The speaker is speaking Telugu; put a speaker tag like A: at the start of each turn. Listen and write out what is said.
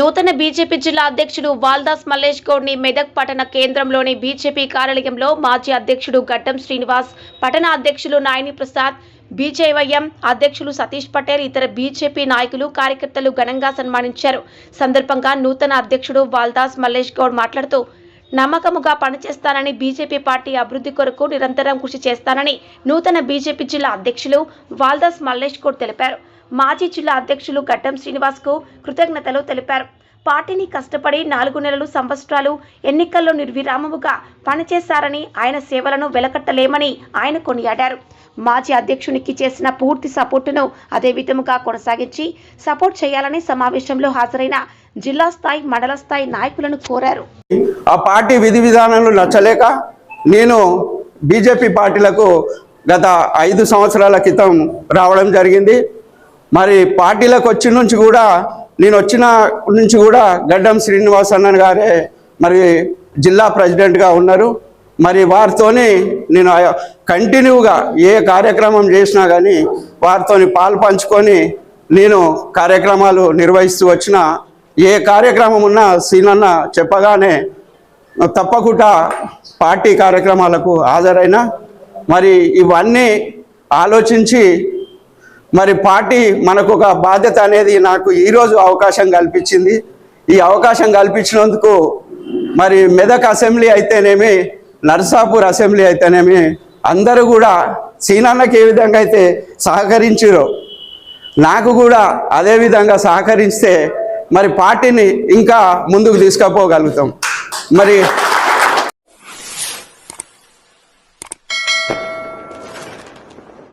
A: నూతన బీజేపీ జిల్లా అధ్యక్షుడు వాల్దాస్ మల్లేష్ గౌడ్ని మెదక్ పట్టణ కేంద్రంలోని బీజేపీ కార్యాలయంలో మాజీ అధ్యక్షుడు గడ్డం శ్రీనివాస్ పట్టణ అధ్యక్షులు నాయని ప్రసాద్ బీజేవైఎం అధ్యక్షులు సతీష్ పటేల్ ఇతర బీజేపీ నాయకులు కార్యకర్తలు ఘనంగా సన్మానించారు. సందర్భంగా నూతన అధ్యక్షుడు వాల్దాస్ మల్లేష్ గౌడ్ మాట్లాడుతూ నమ్మకముగా పనిచేస్తానని బీజేపీ పార్టీ అభివృద్ధి కొరకు నిరంతరం కృషి చేస్తానని నూతన బీజేపీ జిల్లా అధ్యక్షులు వాల్దాస్ మల్లేష్ గౌడ్ తెలిపారు. మాజీ జిల్లా అధ్యక్షులు గడ్డం శ్రీనివాస్కు కృతజ్ఞతలు తెలిపారు. పార్టీని కష్టపడి నాలుగు నెలలు సంవత్సరాలు ఎన్నికల్లో నిర్విరామముగా పనిచేశారని ఆయన సేవలను వెలకట్టలేమని ఆయన కొనియాడారు. మాజీ అధ్యక్షునికి చేసిన పూర్తి సపోర్టును అదే విధముగా కొనసాగించి సపోర్ట్ చేయాలని సమావేశంలో హాజరైన జిల్లా స్థాయి మండల స్థాయి నాయకులను కోరారు.
B: ఆ పార్టీ విధి విధానాలు నచ్చలేక నేను బీజేపీ పార్టీలకు గత ఐదు సంవత్సరాల క్రితం రావడం జరిగింది. మరి పార్టీలకు వచ్చిన నుంచి కూడా నేను వచ్చిన నుంచి కూడా గడ్డం శ్రీనివాస్ అన్న గారే మరి జిల్లా ప్రెసిడెంట్గా ఉన్నారు. మరి వారితోని నేను ఆ- కంటిన్యూగా ఏ కార్యక్రమం చేసినా కానీ వారితోని పాలు పంచుకొని నేను కార్యక్రమాలు నిర్వహిస్తూ వచ్చిన ఏ కార్యక్రమం ఉన్నా సీనన్న చెప్పగానే తప్పకుండా పార్టీ కార్యక్రమాలకు హాజరైన. మరి ఇవన్నీ ఆలోచించి మరి పార్టీ మనకు ఒక బాధ్యత అనేది నాకు ఈరోజు అవకాశం కల్పించింది. ఈ అవకాశం కల్పించినందుకు మరి మెదక్ అసెంబ్లీ అయితేనేమి నర్సాపూర్ అసెంబ్లీ అయితేనేమి అందరూ కూడా సీనాన్నకి ఏ విధంగా అయితే సహకరించారో నాకు కూడా అదే విధంగా సహకరిస్తే మరి పార్టీని ఇంకా ముందుకు తీసుకుపోగలుగుతాం. మరి